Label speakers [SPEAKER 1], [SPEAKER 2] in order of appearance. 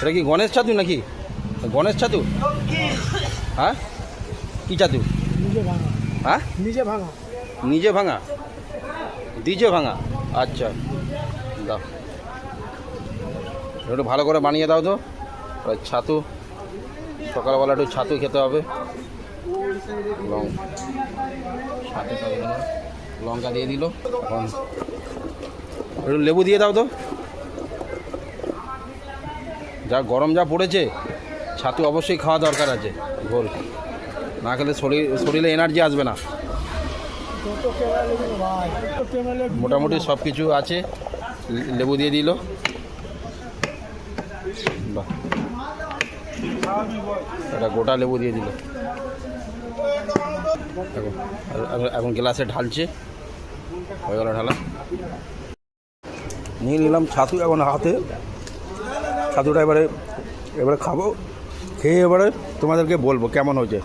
[SPEAKER 1] এটা কি গণেশ ছাতু নাকি? গণেশ ছাতু হ্যাঁ? কি ছাতু হ্যাঁ?
[SPEAKER 2] নিজে ভাঙা।
[SPEAKER 1] নিজে ভাঙা ডিজে ভাঙা। আচ্ছা দাও। একটু ভালো করে বানিয়ে দাও তো। ছাতু। সকালবেলা একটু ছাতু খেতে হবে। লং ছাতু লঙ্কা দিয়ে দিল। এখন একটু লেবু দিয়ে দাও তো। যা গরম যা পড়েছে, ছাতু অবশ্যই খাওয়া দরকার আছে, ভোর। না খেলে শরীর, শরীরে এনার্জি আসবে না। মোটামুটি সব কিছু আছে, লেবু দিয়ে দিল। বাহ। এটা গোটা লেবু দিয়ে দিল। এখন গ্লাসে ঢালছে। হয়ে গেল ঢালা। নিয়ে নিলাম ছাতু এখন হাতে। ছাতুটা এবারে এবারে খাব খেয়ে এবারে তোমাদেরকে বলব কেমন হয়েছে।